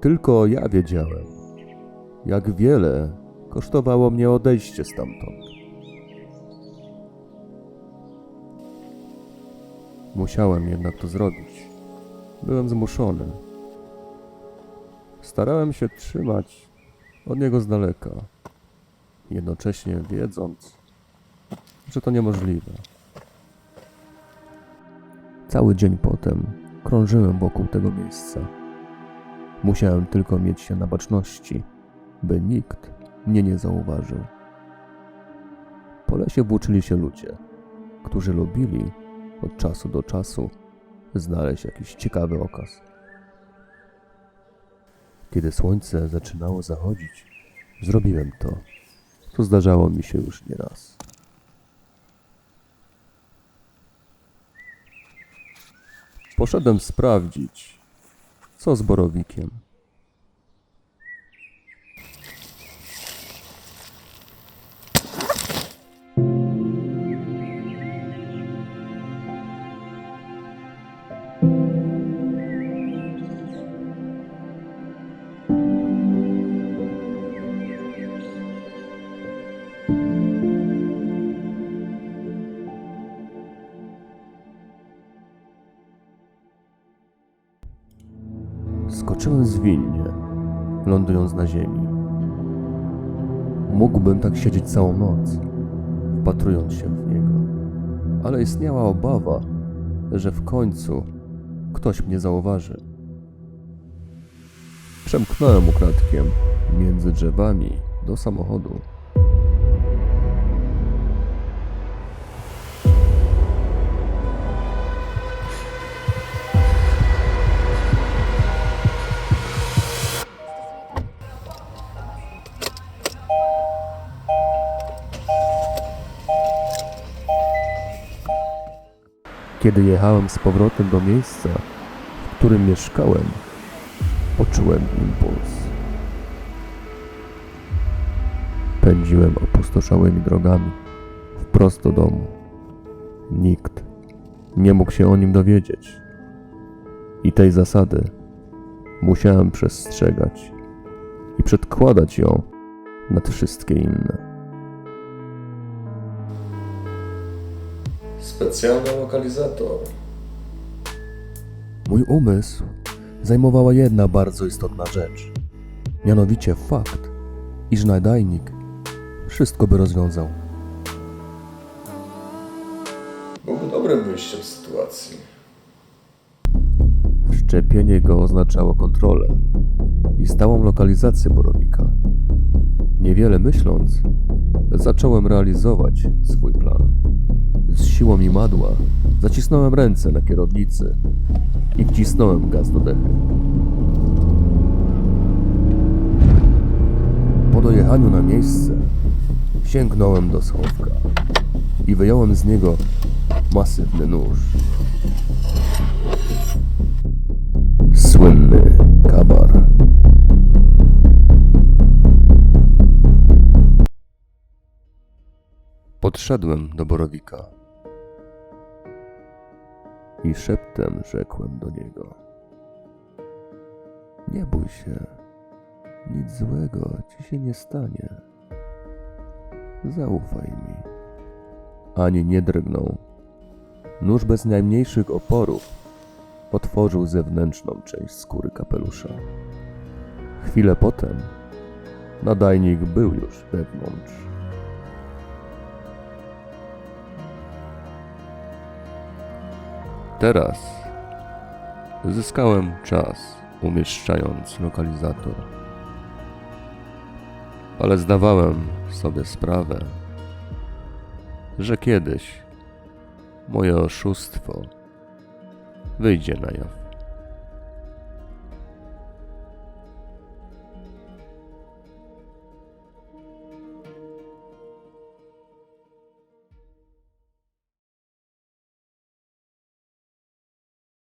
Tylko ja wiedziałem, jak wiele kosztowało mnie odejście stamtąd. Musiałem jednak to zrobić. Byłem zmuszony. Starałem się trzymać od niego z daleka, jednocześnie wiedząc, że to niemożliwe. Cały dzień potem krążyłem wokół tego miejsca. Musiałem tylko mieć się na baczności, by nikt mnie nie zauważył. Po lesie włóczyli się ludzie, którzy lubili od czasu do czasu znaleźć jakiś ciekawy okaz. Kiedy słońce zaczynało zachodzić, zrobiłem to, co zdarzało mi się już nieraz. Poszedłem sprawdzić, co z borowikiem. Skoczyłem zwinnie, lądując na ziemi. Mógłbym tak siedzieć całą noc, wpatrując się w niego, ale istniała obawa, że w końcu ktoś mnie zauważy. Przemknąłem ukradkiem między drzewami do samochodu. Kiedy jechałem z powrotem do miejsca, w którym mieszkałem, poczułem impuls. Pędziłem opustoszałymi drogami, wprost do domu. Nikt nie mógł się o nim dowiedzieć. I tej zasady musiałem przestrzegać i przedkładać ją nad wszystkie inne. Specjalny lokalizator. Mój umysł zajmowała jedna bardzo istotna rzecz. Mianowicie fakt, iż nadajnik wszystko by rozwiązał. Byłby dobrym wyjściem z sytuacji. Wszczepienie go oznaczało kontrolę i stałą lokalizację Borowika. Niewiele myśląc, zacząłem realizować swój plan. Z siłą imadła zacisnąłem ręce na kierownicy i wcisnąłem gaz do dechy. Po dojechaniu na miejsce sięgnąłem do schowka i wyjąłem z niego masywny nóż. Słynny kabar. Podszedłem do Borowika i szeptem rzekłem do niego: Nie bój się, nic złego ci się nie stanie. Zaufaj mi. Ani nie drgnął. Nóż bez najmniejszych oporów otworzył zewnętrzną część skóry kapelusza. Chwilę potem nadajnik był już wewnątrz. Teraz zyskałem czas, umieszczając lokalizator. Ale zdawałem sobie sprawę, że kiedyś moje oszustwo wyjdzie na jaw.